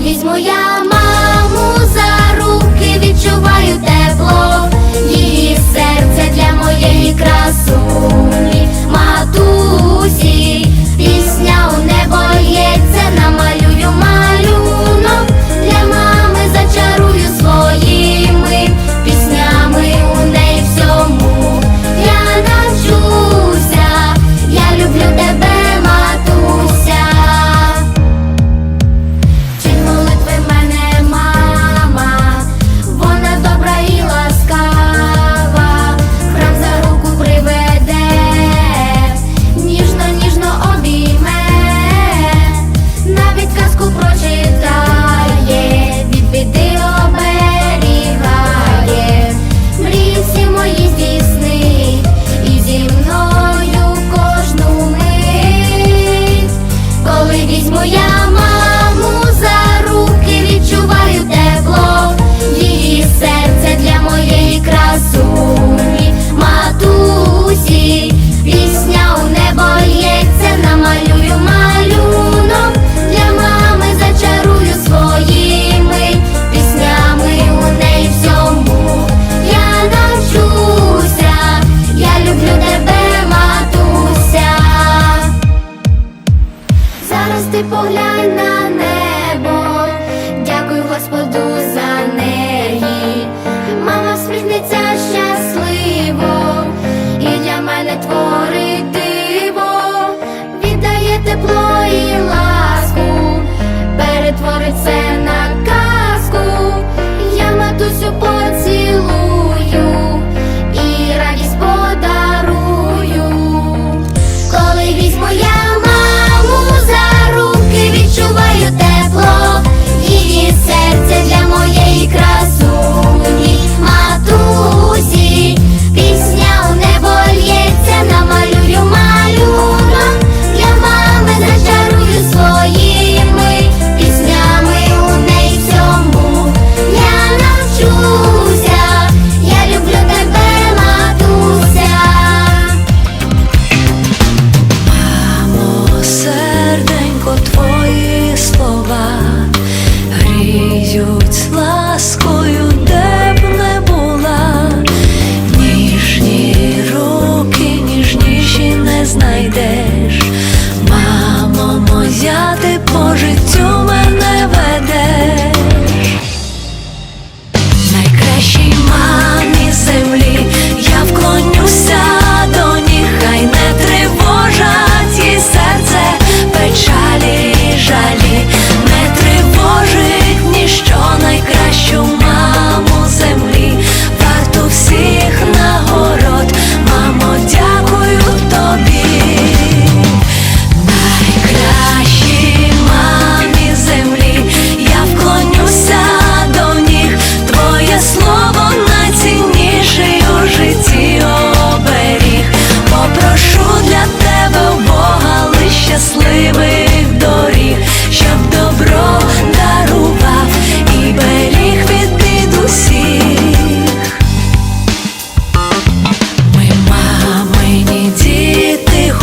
візьму я. зараз ти поглянь на небо, дякую Господу за.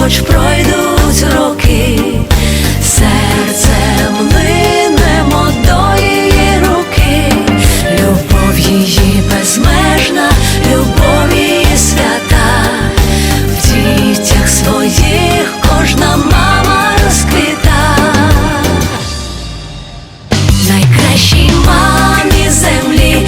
хоч пройдуть роки, серцем линемо до її руки, любов її безмежна, любов її свята, в дітях своїх кожна мама розквіта, найкращій мамі землі.